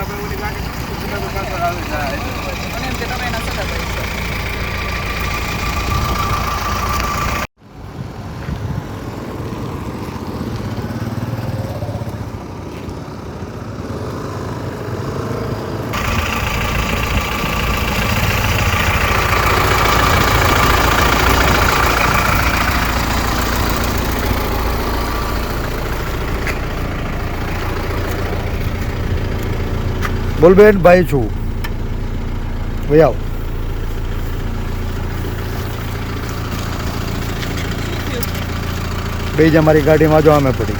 આપણે ઓલી ગાડી આવે જાય અને એમ કે તમે એના સગા છો બોલ બેન ભાઈ છું. ભાઈ આવ. બે જ અમારી ગાડીમાં જો અમે પડી.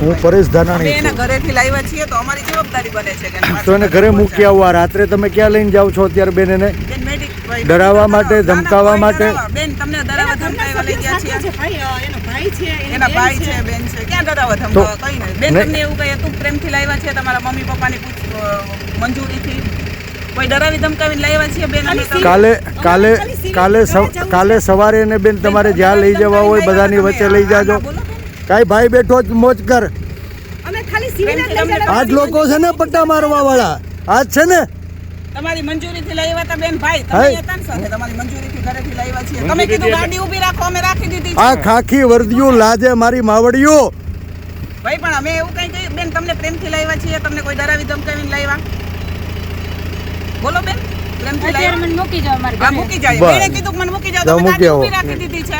હું? પરેશ ધાનાણી એના ઘરેથી લાવ્યા છીએ તો અમારી જવાબદારી બને છે તો એને ઘરે મૂકી આવવા રાત્રે તમે ક્યાં લઈને જાઓ છો અત્યારે બેન એને? ડરાવવા માટે, ધમકાવવા માટે? બેન તમને ડરાવવા ધમકાવવા લઈ ગયા છીએ એનો ભાઈ છે એના ભાઈ છે. બેન છે. ક્યાં ડરાવવા ધમકાવવા? કઈ નહીં. બેન તમને એવું કહે તું પ્રેમથી લાવ્યા છે તમારા મમ્મી પપ્પાની મંજૂરીથી? કોઈ ડરાવી ધમકાવીને લાવ્યા છીએ બેન કાલે કાલે કાલે કાલે સવારે ને બેન તમારે જ્યાં લઈ જવા હોય બધાની વચ્ચે લઈ જાજો. કાંઈ ભાઈ બેઠો જ મોજ કર. આજ લોકો છે ને પટ્ટા મારવા વાળા આજ છે ને તમારી મંજૂરીથી લાવ્યા હતા બેન ભાઈ. તમે હતા ને સાથે તમારી મંજૂરીથી ઘરેથી લાવ્યા છીએ. તમે કીધું ગાડી ઊભી રાખો અમે રાખી દીધી આ ખાખી વર્દીઓ લાજે મારી માવડીઓ. ભાઈ પણ અમે એવું કઈ કહ્યું બેન તમને પ્રેમથી લાવ્યા છીએ તમને કોઈ ડરાવી ધમકાવીને લાવ્યા બોલો બેન પ્રેમથી લાવ્યા મને મૂકી જાઓ મારી હા મૂકી જાય મેં બેને કીધું મને મૂકી જાઓ જાઓ, તમે ગાડી ઊભી રાખી દીધી છે.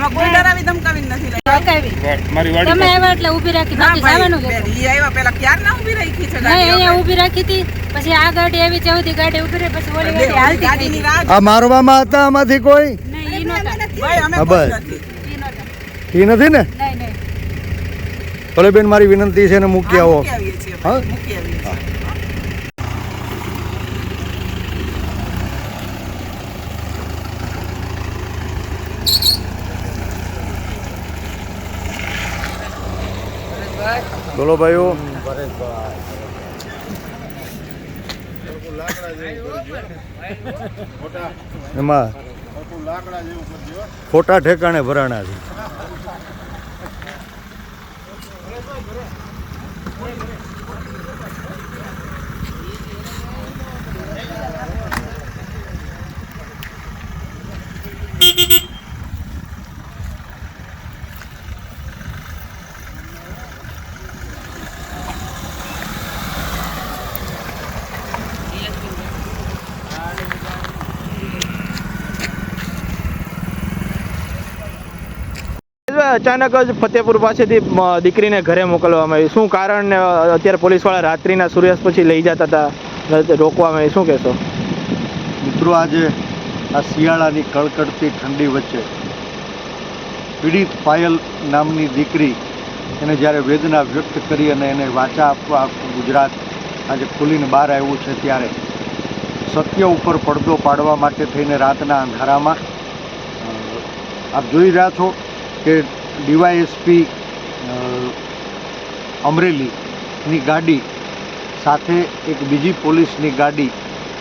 એમાં કોઈ ડરાવી ધમકાવી નથી તમે આવ્યા એટલે ઊભી રાખી બાકી જવાનું ભાઈ જ બેન હતું. ઈ આવ્યા પેલા ક્યાર ના ઊભી રાખી છે ગાડી અહીંયા ઊભી રાખી હતી પછી આ ગાડી આવી ચૌથી ગાડી ઊભી રહી પછી ઓલી ગાડી હાલતી ગાડીની રાહ આ મારવામાં હતા આમાંથી કોઈ? નહીં ઈ નહોતા. ભાઈ અમે બસ. ઈ એ નથી ને? નહીં નહીં. ભલે બેન મારી વિનંતી છે ને મૂકી હા, આવો. હા? મૂકી આવીએ છીએ બોલો ભાઈઓ. એમાં ખોટા ઠેકાણે ભરાણા છે. અચાનક જ ફતેપુર પાસેથી દીકરીને ઘરે મોકલવામાં આવી શું કારણ અત્યારે પોલીસવાળા રાત્રિના સૂર્યાસ્ત પછી લઈ જતા હતા? રોકવામાં આવી શું કહેશો? મિત્રો, આજે આ શિયાળાની કડકડતી ઠંડી વચ્ચે પીડિત પાયલ નામની દીકરી એને જ્યારે વેદના વ્યક્ત કરી અને એને વાચા આપવા આખું ગુજરાત આજે ખુલીને બહાર આવ્યું છે ત્યારે સત્ય ઉપર પડદો પાડવા માટે થઈને રાતના અંધારામાં આપ જોઈ રહ્યા છો કે ડીવાયએસપી અમરેલીની ગાડી સાથે એક બીજી પોલીસની ગાડી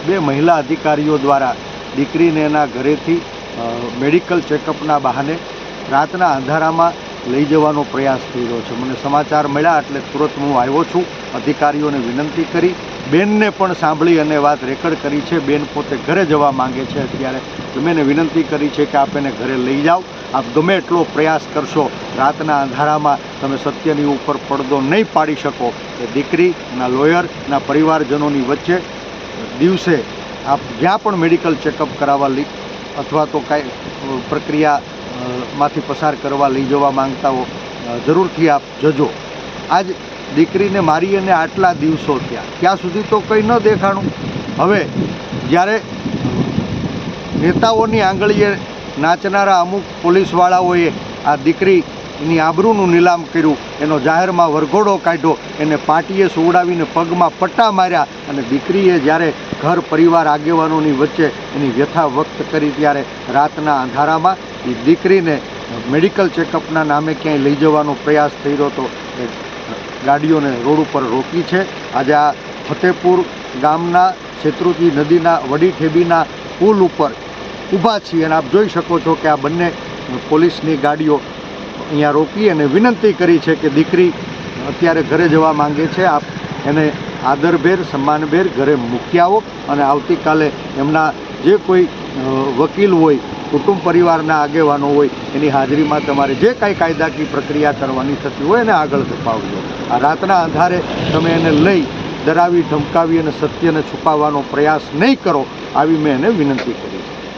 બે મહિલા અધિકારીઓ દ્વારા દીકરીને એના ઘરેથી મેડિકલ ચેકઅપના બહાને રાતના અંધારામાં લઈ જવાનો પ્રયાસ થઈ રહ્યો છે. મને સમાચાર મળ્યા એટલે તુરંત હું આવ્યો છું. અધિકારીઓને વિનંતી કરી. બેનને પણ સાંભળી અને વાત રેકર્ડ કરી છે. બેન પોતે ઘરે જવા માંગે છે અત્યારે. તો મેં એને વિનંતી કરી છે કે આપ એને ઘરે લઈ જાઓ. આપ ગમે એટલો પ્રયાસ કરશો, રાતના અંધારામાં તમે સત્યની ઉપર પડદો નહીં પાડી શકો. એ દીકરી એના લોયર એના પરિવારજનોની વચ્ચે દિવસે આપ જ્યાં પણ મેડિકલ ચેકઅપ કરાવવા લઈ અથવા તો કાંઈ પ્રક્રિયા માંથી પસાર કરવા લઈ જવા માંગતા હો જરૂરથી આપ જજો. આજ દીકરીને મારી અને આટલા દિવસો થયા. ત્યાં સુધી તો કંઈ ન દેખાણું. હવે જ્યારે નેતાઓની આંગળીએ નાચનારા અમુક પોલીસવાળાઓએ આ દીકરીની આબરૂનું નીલામ કર્યું, એનો જાહેરમાં વરઘોડો કાઢ્યો, એને પાટીએ સુવડાવીને પગમાં પટ્ટા માર્યા અને દીકરીએ જ્યારે ઘર પરિવાર આગેવાનોની વચ્ચે એની વ્યથા વ્યક્ત કરી ત્યારે રાતના અંધારામાં એ દીકરીને મેડિકલ ચેકઅપના નામે ક્યાંય લઈ જવાનો પ્રયાસ થઈ રહ્યો હતો. ગાડીઓને રોડ ઉપર રોકી છે. આજે આ ફતેપુર ગામના શેત્રુજી નદીના વડી ઠેબીના પુલ ઉપર ઊભા છીએ અને આપ જોઈ શકો છો કે આ બંને પોલીસની ગાડીઓ અહીંયા રોકી અને વિનંતી કરી છે કે દીકરી અત્યારે ઘરે જવા માંગે છે. આપ એને આદરભેર, સન્માનભેર ઘરે મૂકી આવો અને આવતીકાલે એમના જે કોઈ વકીલ હોય કુટુંબ પરિવારના આગેવાનો હોય, એની હાજરીમાં તમારે જે કાંઈ કાયદાકીય પ્રક્રિયા કરવાની થતી હોય, એને આગળ ધપાવજો. આ રાતના અંધારે તમે એને લઈ ડરાવી, ધમકાવી અને સત્યને છુપાવવાનો પ્રયાસ નહીં કરો, આવી મેં એને વિનંતી કરી છે.